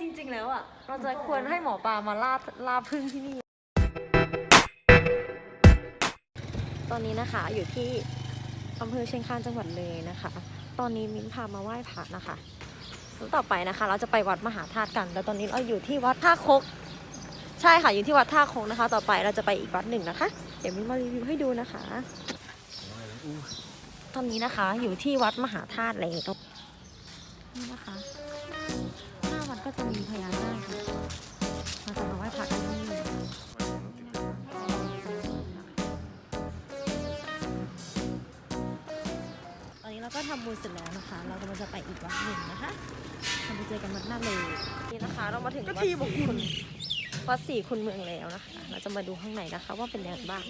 จริง ๆ แล้วอะ เราจะควรให้หมอปลามาล่าล่าพึ่งที่นี่ ตอนนี้นะคะอยู่ที่อำเภอเชียงคานจังหวัดเลยนะคะ ตอนนี้มิ้นพามาไหว้พระนะคะแล้วต่อไปนะคะ เราจะไปวัดมหาธาตุกัน แล้วตอนนี้เราอยู่ที่วัดท่าคก ใช่ค่ะอยู่ที่วัดท่าคงนะคะ ต่อไปเราจะไปอีกวัดหนึ่งนะคะ เดี๋ยวมิ้นมารีวิวให้ดูนะคะ ตอนนี้นะคะอยู่ที่วัดมหาธาตุแล้วนี่นะคะ ก็จะมีพญานาคค่ะเราจะมาไหว้พระกันที่นี่ตอนนี้เราก็ทำบุญเสร็จแล้วนะคะ เรากำลังจะไปอีกวัดหนึ่งนะคะเราไปเจอกันวัดหน้าเลยนี่นะคะ เรามาถึงวัดศรีคุณวัดศรีคุณเมืองแล้วนะคะ เราจะมาดูข้างในนะคะ ว่าเป็นยังไงบ้าง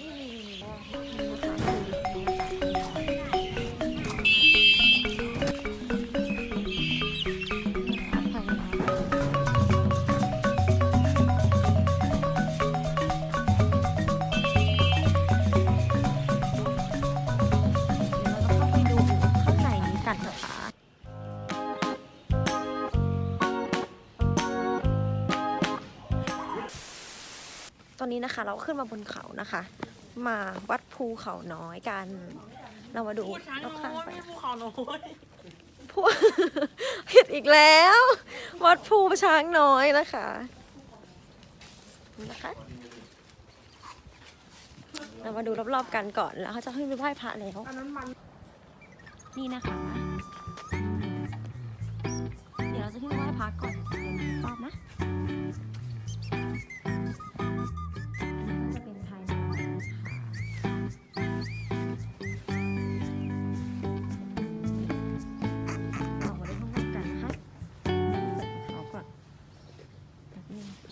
ตอนนี้นะคะ เราขึ้นมาบนเขานะคะ มาวัดภูเขาน้อยกัน เรามาดูรอบข้างไปภูเขาน้อยภูผิดอีกแล้ว วัดภูช้างน้อยนะคะนี่นะคะเรามาดูรอบๆกันก่อนแล้วเขาจะขึ้นไปไหว้พระแล้วอันนั้นมันนี่นะคะ เดี๋ยวเราจะขึ้นไปไหว้พระก่อนเดี๋ยวมีรอบนะ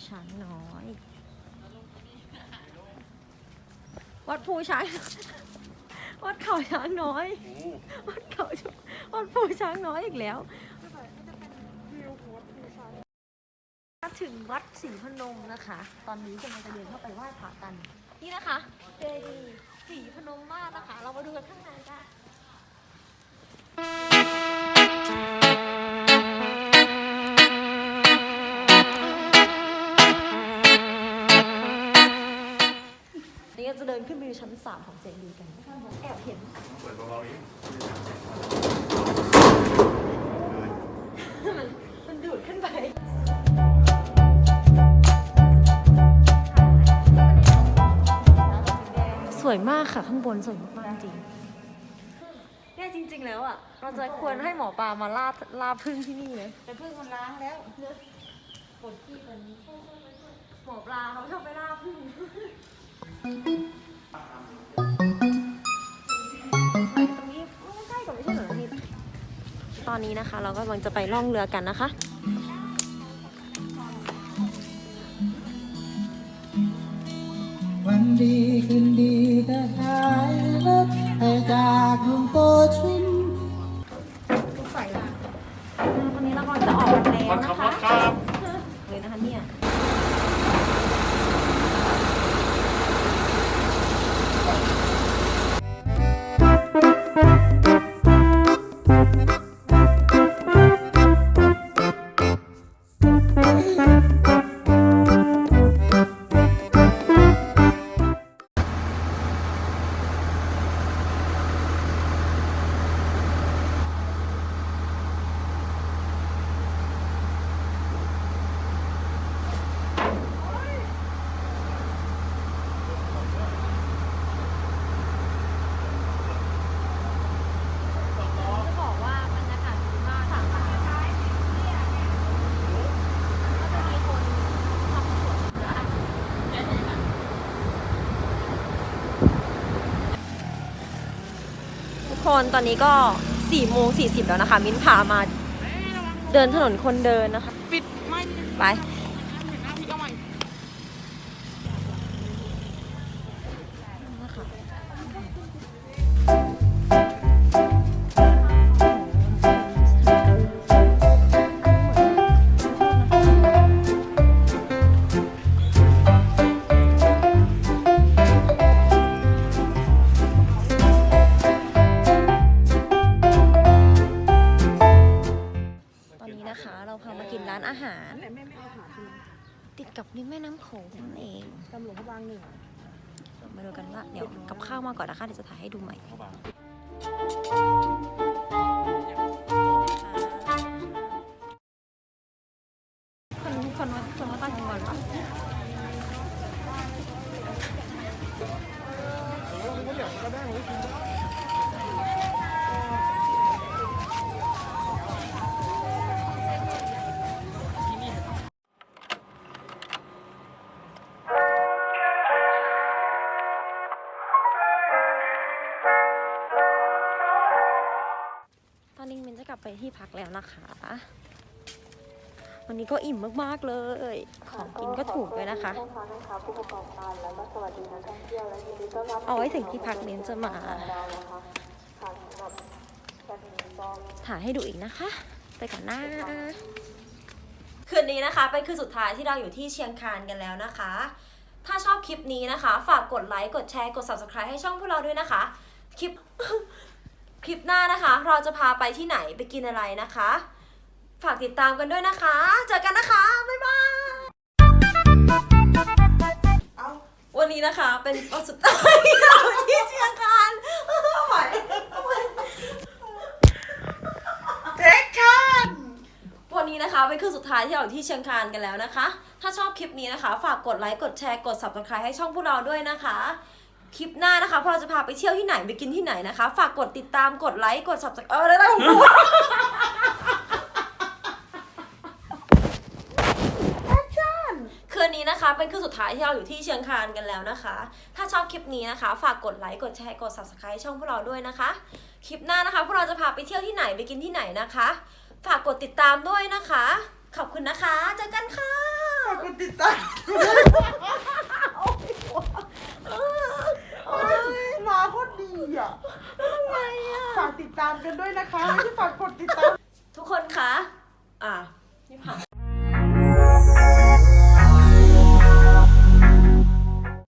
ช้างน้อย วัดภูช้าง วัดเขาช้างน้อย วัดเขาชวัดภูช้างน้อยอีกแล้วมาถึงวัดศรีพนมนะคะ ตอนนี้กำลังจะเดินเข้าไปไหว้พระกัน นี่นะคะเจดีย์ศรีพนมมาศนะคะ เรามาดูกันข้างในกัน นขึ้นไปดูชั้นสามของเจดีย์กันแอบเห็นมันมันดูดขึ้นไป สวยมากค่ะข้างบนสวยมากๆจริงเนี่ยจริง ๆ แล้วอะ เราจะควรให้หมอปลามาล่าล่าพึ่งที่นี่เลยแต่เพิ่งมันล้างแล้วปวดที่ตอนนี้หมอปลาเขาชอบไปล่าพึ่งตร ตอนนี้นะคะ เราก็กำลังจะไปล่องเรือกันนะคะ วันดีคืนดีก็หายรถให้จากดวงโตชุ่วัน คนตอนนี้ก็4โมง40แล้วนะคะ มิ้นพามาเดินถนนคนเดินนะคะ ปิดไม่ไป ติดกับริมแม่น้ำโขงนั่นเองตำหลวงพระบางหนึ่งเรามาดูกันว่าเดี๋ยวกับข้าวมาก่อนนะคะเดี๋ยวจะถ่ายให้ดูใหม่คนคนว่าคนว่าตั้งจังหวัดปะ ที่พักแล้วนะคะ วันนี้ก็อิ่มมากๆเลย ของกินก็ถูกด้วยนะคะเอาไว้ถึงที่พักมินจะมาถ่ายให้ดูอีกนะคะ ไปก่อนนะคืนนี้นะคะ เป็นคืนสุดท้ายที่เราอยู่ที่เชียงคานกันแล้วนะคะ ถ้าชอบคลิปนี้นะคะ ฝากกดไลค์ กดแชร์ กด subscribe ให้ช่องพวกเราด้วยนะคะ คลิปค ลิปหน้านะคะ เราจะพาไปที่ไหนไปกินอะไรนะคะ ฝากติดตามกันด้วยนะคะ เจอกันนะคะ บ๊ายบายวันนี้นะคะเป็นวันสุดท้ายที่เราที่เชียงคานเอาใหม่เอาใหม่เด็กชันวันนี้นะคะเป็นคืนสุดท้ายที่เราที่เชียงคานกันแล้วนะคะ ถ้าชอบคลิปนี้นะคะ ฝากกดไลค์กดแชร์กด subscribe ให้ช่องพวกเราด้วยนะคะ คลิปหน้านะคะพวกเราจะพาไปเที่ยวที่ไหนไปกินที่ไหนนะคะ ฝากกดติดตามกดไลค์กด subscribe เอออะไรของกูคืนนี้นะคะ เป็นคืนสุดท้ายที่เราอยู่ที่เชียงคานกันแล้วนะคะ ถ้าชอบคลิปนี้นะคะ ฝากกดไลค์กดแชร์กด subscribe ช่องพวกเราด้วยนะคะ คลิปหน้านะคะพวกเราจะพาไปเที่ยวที่ไหนไปกินที่ไหนนะคะ ฝากกดติดตามด้วยนะคะ ขอบคุณนะคะเจอกันค่ะฝากกดติดตามหมาโคตรดีอะทำไมอะ ฝากติด ตามกันด้วยนะคะ ไม่ใช่ฝากกดติดตาม ทุกคนคะ อะนี่ผ่าน